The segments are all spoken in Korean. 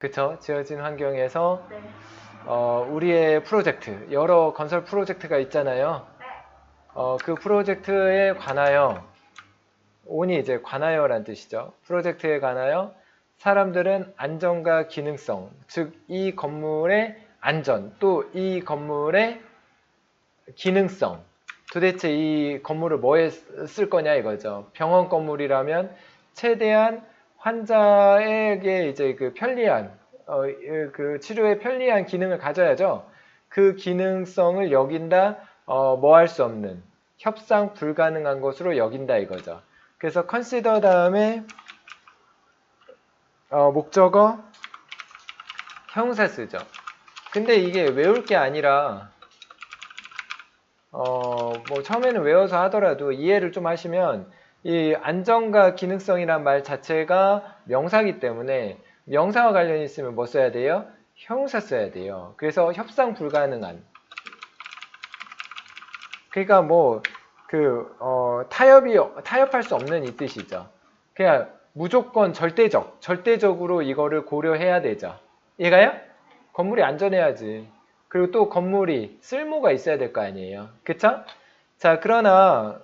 그쵸? 지어진 환경에서 네. 어, 우리의 프로젝트, 여러 건설 프로젝트가 있잖아요. 네. 어, 그 프로젝트에 관하여, 온이 이제 관하여란 뜻이죠. 프로젝트에 관하여 사람들은 안전과 기능성, 즉, 이 건물의 안전, 또 이 건물의 기능성, 도대체 이 건물을 뭐에 쓸 거냐 이거죠. 병원 건물이라면 최대한 환자에게 이제 그 편리한 어, 그 치료에 편리한 기능을 가져야죠. 그 기능성을 여긴다, 어, 뭐 할 수 없는 협상 불가능한 것으로 여긴다 이거죠. 그래서 consider 다음에 어, 목적어 형사 쓰죠. 근데 이게 외울 게 아니라 어, 뭐 처음에는 외워서 하더라도 이해를 좀 하시면 이 안정과 기능성이란 말 자체가 명사기 때문에 명사와 관련이 있으면 뭐 써야 돼요? 형사 써야 돼요. 그래서 협상 불가능한. 그러니까 뭐 그 어, 타협이 타협할 수 없는 이 뜻이죠. 그냥 무조건 절대적, 절대적으로 이거를 고려해야 되죠. 이해가요? 건물이 안전해야지. 그리고 또 건물이 쓸모가 있어야 될 거 아니에요. 그쵸? 자, 그러나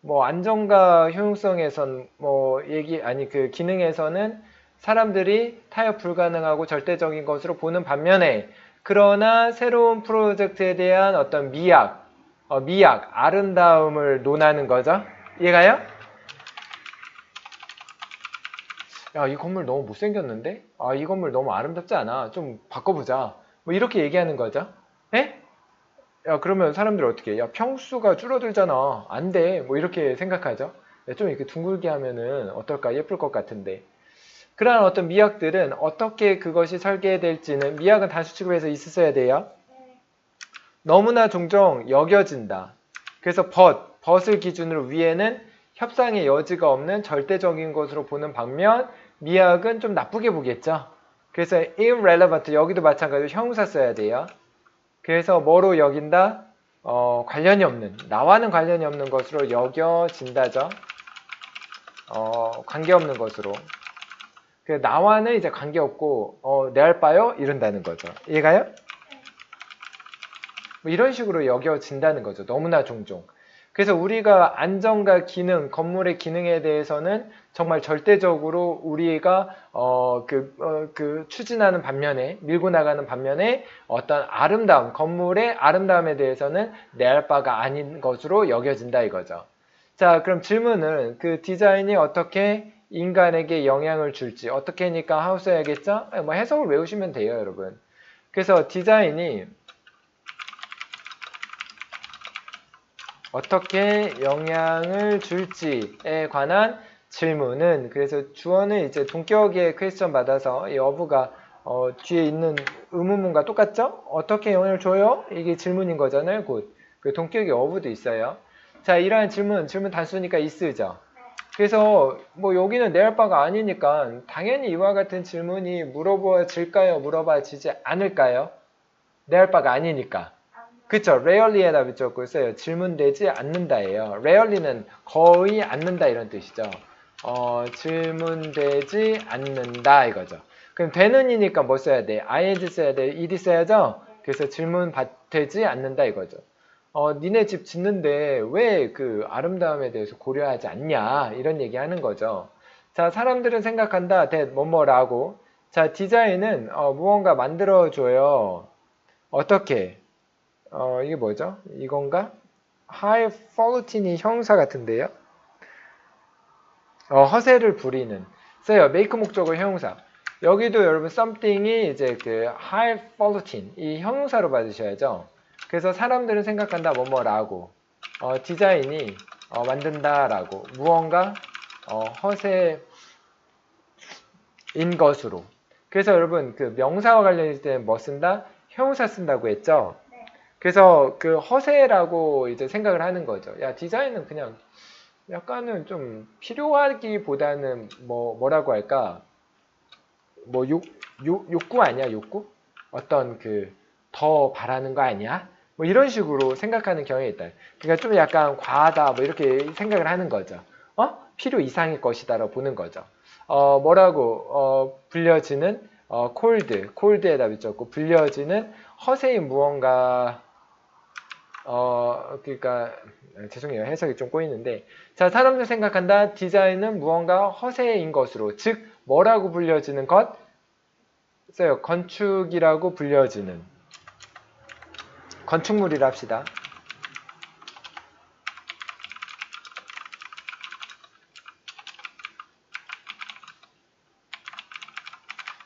뭐 안정과 효용성에선 뭐 얘기 아니 그 기능에서는 사람들이 타협 불가능하고 절대적인 것으로 보는 반면에 그러나 새로운 프로젝트에 대한 어떤 미학, 어, 미학, 아름다움을 논하는 거죠. 이해가요? 야, 이 건물 너무 못생겼는데? 아, 이 건물 너무 아름답지 않아. 좀 바꿔보자. 뭐 이렇게 얘기하는 거죠. 에? 야, 그러면 사람들이 어떻게 해? 야, 평수가 줄어들잖아. 안 돼. 뭐 이렇게 생각하죠. 야, 좀 이렇게 둥글게 하면은 어떨까? 예쁠 것 같은데. 그러한 어떤 미학들은 어떻게 그것이 설계될지는 미학은 단수 취급해서 있어야 돼요. 너무나 종종 여겨진다. 그래서 but, but을 기준으로 위에는 협상의 여지가 없는 절대적인 것으로 보는 반면 미학은 좀 나쁘게 보겠죠. 그래서 irrelevant 여기도 마찬가지로 형사 써야 돼요. 그래서 뭐로 여긴다? 어, 관련이 없는 나와는 관련이 없는 것으로 여겨진다죠. 어, 관계없는 것으로. 그 나와는 이제 관계없고 어, 내알 바요 이런다는 거죠. 이해가요? 뭐 이런 식으로 여겨진다는 거죠. 너무나 종종. 그래서 우리가 안전과 기능, 건물의 기능에 대해서는 정말 절대적으로 우리가 어, 그, 어, 그 추진하는 반면에 밀고 나가는 반면에 어떤 아름다움, 건물의 아름다움에 대해서는 내할 바가 아닌 것으로 여겨진다 이거죠. 자, 그럼 질문은 그 디자인이 어떻게 인간에게 영향을 줄지 어떻게 하니까 하우스 해야겠죠? 뭐 해석을 외우시면 돼요, 여러분. 그래서 디자인이 어떻게 영향을 줄지에 관한 질문은 그래서 주어는 이제 동격의 퀘스천 받아서 이 어부가 어, 뒤에 있는 의문문과 똑같죠? 어떻게 영향을 줘요? 이게 질문인 거잖아요, 곧. 그 동격의 어부도 있어요. 자, 이러한 질문, 질문 단수니까 있으죠. 그래서 뭐 여기는 내할 바가 아니니까 당연히 이와 같은 질문이 물어봐질까요? 물어봐지지 않을까요? 내할 바가 아니니까. 그쵸. rarely에다 붙였고 써요. 질문되지 않는다예요. rarely는 거의 않는다 이런 뜻이죠. 어, 질문되지 않는다 이거죠. 그럼 되는이니까 뭐 써야 돼? ing 써야 돼? ed 써야죠? 그래서 질문 되지 않는다 이거죠. 어, 니네 집 짓는데 왜 그 아름다움에 대해서 고려하지 않냐? 이런 얘기 하는 거죠. 자, 사람들은 생각한다. that 뭐뭐라고. 자, 디자인은 어, 무언가 만들어줘요. 어떻게? 어, 이게 뭐죠? 이건가? quality니 형사 같은데요? 어, 허세를 부리는. 써요. make 목적어 형사. 여기도 여러분 something이 이제 그 high quality 이 형용사로 받으셔야죠. 그래서 사람들은 생각한다 뭐뭐라고 어, 디자인이 어, 만든다라고 무언가 어, 허세인 것으로. 그래서 여러분 그 명사와 관련일 때는 뭐 쓴다? 형용사 쓴다고 했죠. 그래서 그 허세라고 이제 생각을 하는 거죠. 야 디자인은 그냥 약간은 좀 필요하기보다는 뭐 뭐라고 할까? 뭐 욕, 욕, 욕구 아니야 욕구? 어떤 그 더 바라는 거 아니야? 뭐 이런 식으로 생각하는 경향이 있다. 그러니까 좀 약간 과하다 뭐 이렇게 생각을 하는 거죠. 어? 필요 이상의 것이다라고 보는 거죠. 어 뭐라고 어 불려지는 어, cold, cold에다 붙였고 불려지는 허세인 무언가 어 그러니까 죄송해요. 해석이 좀 꼬이는데. 자 사람들 생각한다. 디자인은 무언가 허세인 것으로 즉 뭐라고 불려지는 것? 써요. 건축이라고 불려지는. 건축물이라 합시다.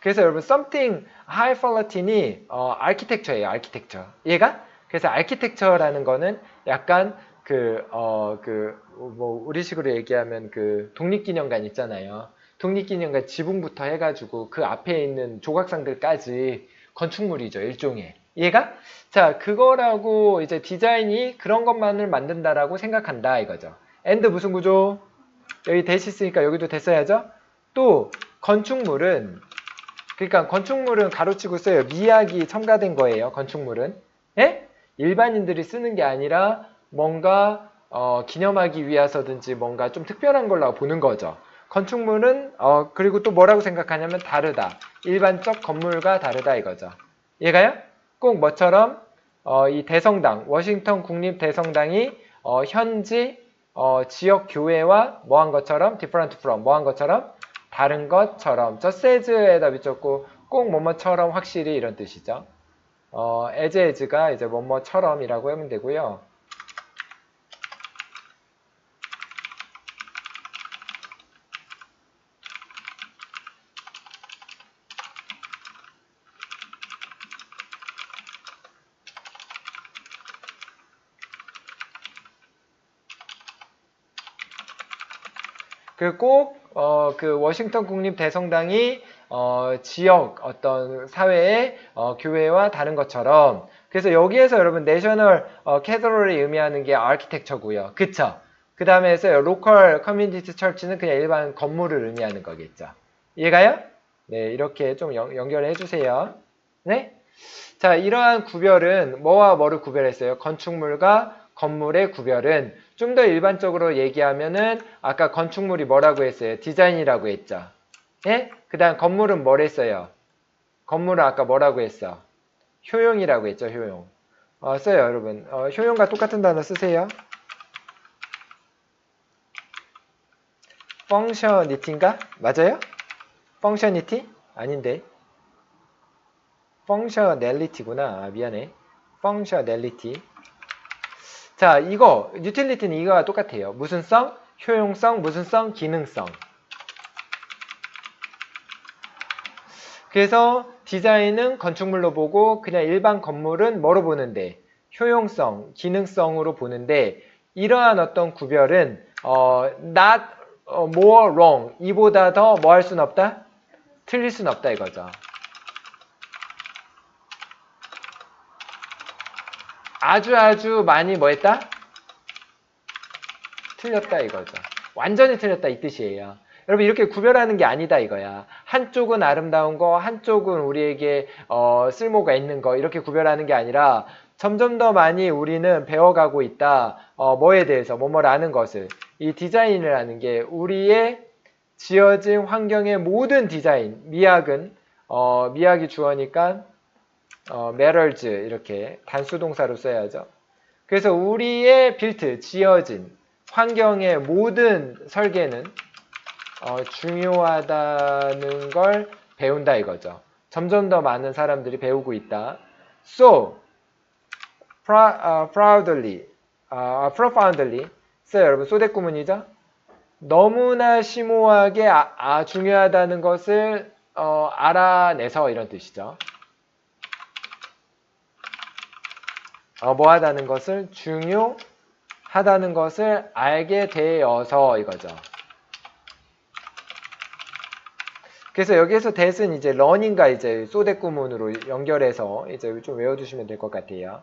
그래서 여러분 something high quality니 어, architecture예요 architecture. 얘가 그래서 architecture라는 거는 약간 그, 어, 그, 뭐, 우리식으로 얘기하면 그 독립기념관 있잖아요. 독립기념관 지붕부터 해가지고 그 앞에 있는 조각상들까지 건축물이죠, 일종의. 얘가? 자, 그거라고 이제 디자인이 그런 것만을 만든다라고 생각한다, 이거죠. and 무슨 구조? 여기 대시 있으니까 여기도 됐어야죠? 또, 건축물은, 그러니까 건축물은 가로치고 써요. 미학이 첨가된 거예요, 건축물은. 예? 일반인들이 쓰는 게 아니라 뭔가 어, 기념하기 위해서든지 뭔가 좀 특별한 걸로 보는 거죠. 건축물은 어, 그리고 또 뭐라고 생각하냐면 다르다. 일반적 건물과 다르다 이거죠. 얘가요? 꼭 뭐처럼 어, 이 대성당, 워싱턴 국립 대성당이 어, 현지 어, 지역 교회와 뭐한 것처럼 different from 뭐한 것처럼 다른 것처럼 just as에다 붙였고 꼭 뭐뭐처럼 확실히 이런 뜻이죠. 어, as as가 이제 뭐뭐처럼이라고 하면 되고요. 그리고 꼭, 어, 그 워싱턴 국립 대성당이, 어, 지역 어떤 사회의, 어, 교회와 다른 것처럼. 그래서 여기에서 여러분, 내셔널, 어, 캐더럴이 의미하는 게 아키텍처고요. 그쵸? 그 다음에 해서 로컬 커뮤니티 철치는 그냥 일반 건물을 의미하는 거겠죠. 이해가요? 네, 이렇게 좀 연, 연결해 주세요. 네? 자, 이러한 구별은 뭐와 뭐를 구별했어요? 건축물과 건물의 구별은 좀 더 일반적으로 얘기하면은 아까 건축물이 뭐라고 했어요? 디자인이라고 했죠. 예? 그 다음 건물은 뭘 했어요? 건물은 아까 뭐라고 했어? 효용이라고 했죠, 효용. 어, 써요, 여러분. 어, 효용과 똑같은 단어 쓰세요. 펑셔니티인가? 맞아요? 펑셔니티? 아닌데. 펑셔넬리티구나. 아, 미안해. 펑셔넬리티. 자, 이거 유틸리티는 이거와 똑같아요. 무슨 성? 효용성, 무슨 성? 기능성. 그래서 디자인은 건축물로 보고 그냥 일반 건물은 뭐로 보는데 효용성, 기능성으로 보는데 이러한 어떤 구별은 어, not more wrong 이보다 더 뭐 할 수는 없다? 틀릴 수는 없다 이거죠. 아주 아주 많이 뭐 했다? 틀렸다 이거죠. 완전히 틀렸다 이 뜻이에요. 여러분 이렇게 구별하는 게 아니다 이거야. 한쪽은 아름다운 거, 한쪽은 우리에게 어, 쓸모가 있는 거 이렇게 구별하는 게 아니라 점점 더 많이 우리는 배워가고 있다. 어, 뭐에 대해서 뭐뭐라는 것을 이 디자인이라는 게 우리의 지어진 환경의 모든 디자인 미학은 어, 미학이 주어니까 어, metals 이렇게 단수 동사로 써야죠. 그래서 우리의 빌트 지어진 환경의 모든 설계는 어, 중요하다는 걸 배운다 이거죠. 점점 더 많은 사람들이 배우고 있다. So, pra, uh, proudly, uh, profoundly, 써요 여러분. 소대 구문이죠. 너무나 심오하게 아, 아, 중요하다는 것을 어, 알아내서 이런 뜻이죠. 어, 뭐하다는 것을 중요하다는 것을 알게 되어서 이거죠. 그래서 여기에서 that은 이제 learning과 이제 소대 구문으로 연결해서 이제 좀 외워두시면 될 것 같아요.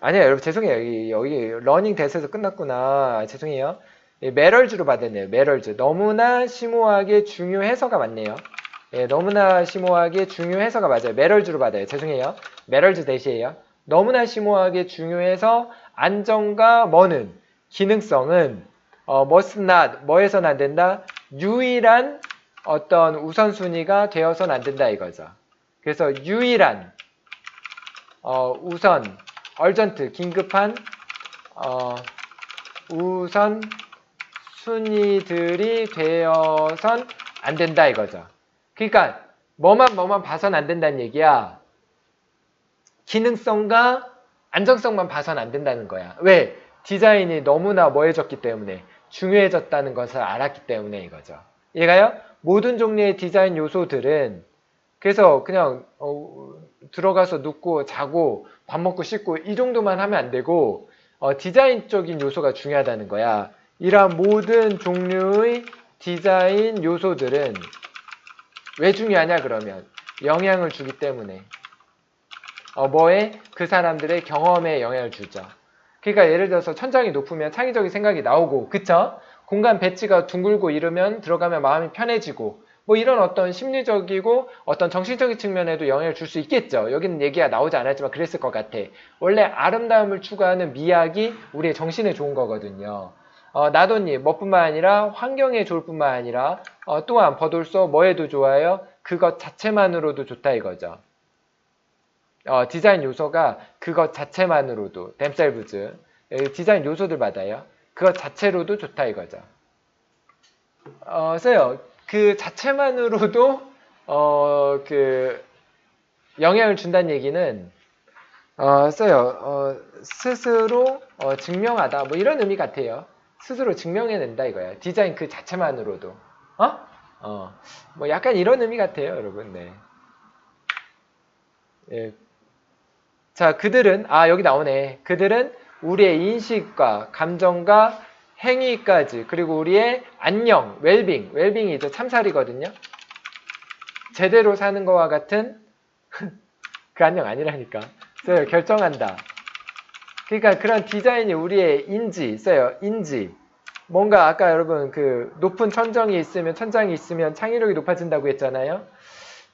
아니요 여러분 죄송해요. 여기, 여기 러닝 대에서 끝났구나. 죄송해요. 메럴즈로 받았네요 메럴즈 너무나 심오하게 중요해서가 맞네요. 예, 너무나 심오하게 중요해서가 맞아요. 메럴즈로 받아요. 죄송해요. 메럴즈 대시에요. 너무나 심오하게 중요해서 안정과 뭐는 기능성은 어, must not, 뭐해서는 안 된다? 유일한 어떤 우선순위가 되어서는 안 된다 이거죠. 그래서 유일한 어, 우선, urgent, 긴급한 어, 우선 순위들이 되어선 안 된다 이거죠. 그러니까 뭐만 뭐만 봐선 안 된다는 얘기야. 기능성과 안정성만 봐선 안 된다는 거야. 왜? 디자인이 너무나 뭐해졌기 때문에 중요해졌다는 것을 알았기 때문에 이거죠. 얘가요? 모든 종류의 디자인 요소들은 그래서 그냥 어, 들어가서 눕고 자고 밥 먹고 씻고 이 정도만 하면 안 되고 어, 디자인적인 요소가 중요하다는 거야. 이러한 모든 종류의 디자인 요소들은 왜 중요하냐 그러면 영향을 주기 때문에 어, 뭐에 그 사람들의 경험에 영향을 주죠. 그러니까 예를 들어서 천장이 높으면 창의적인 생각이 나오고 그쵸? 공간 배치가 둥글고 이러면 들어가면 마음이 편해지고 뭐 이런 어떤 심리적이고 어떤 정신적인 측면에도 영향을 줄 수 있겠죠. 여기는 얘기가 나오지 않았지만 그랬을 것 같아. 원래 아름다움을 추구하는 미학이 우리의 정신에 좋은 거거든요. 어, 나도니 뭐뿐만 아니라 환경에 좋을 뿐만 아니라 어, 또한 버돌소 뭐에도 좋아요? 그것 자체만으로도 좋다 이거죠. 어, 디자인 요소가 그것 자체만으로도 댐셀브즈 디자인 요소들 받아요. 그것 자체로도 좋다 이거죠. 어, 써요. 그 자체만으로도 어, 그 영향을 준다는 얘기는 어, 써요. 어, 스스로 어, 증명하다 뭐 이런 의미 같아요. 스스로 증명해낸다 이거야. 디자인 그 자체만으로도. 어? 어. 뭐 약간 이런 의미 같아요, 여러분. 네. 예. 자, 그들은 아, 여기 나오네. 그들은 우리의 인식과 감정과 행위까지 그리고 우리의 안녕, 웰빙, 웰빙이 이제 참살이거든요. 제대로 사는 것과 같은 그 안녕 아니라니까. 써요. 결정한다. 그러니까 그런 디자인이 우리의 인지 써요. 인지. 뭔가 아까 여러분 그 높은 천정이 있으면 천장이 있으면 창의력이 높아진다고 했잖아요.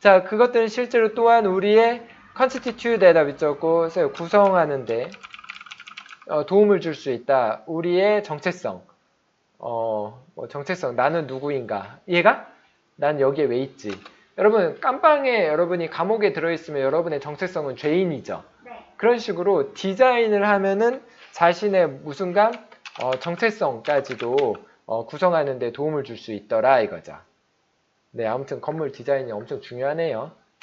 자, 그것들은 실제로 또한 우리의 constitute에다 밑적고 써요. 구성하는데 어, 도움을 줄 수 있다. 우리의 정체성. 어, 뭐 정체성. 나는 누구인가? 이해가? 난 여기에 왜 있지? 여러분, 깜빵에 여러분이 감옥에 들어있으면 여러분의 정체성은 죄인이죠. 네. 그런 식으로 디자인을 하면은 자신의 무슨감, 어, 정체성까지도 어, 구성하는 데 도움을 줄 수 있더라 이거죠. 네, 아무튼 건물 디자인이 엄청 중요하네요.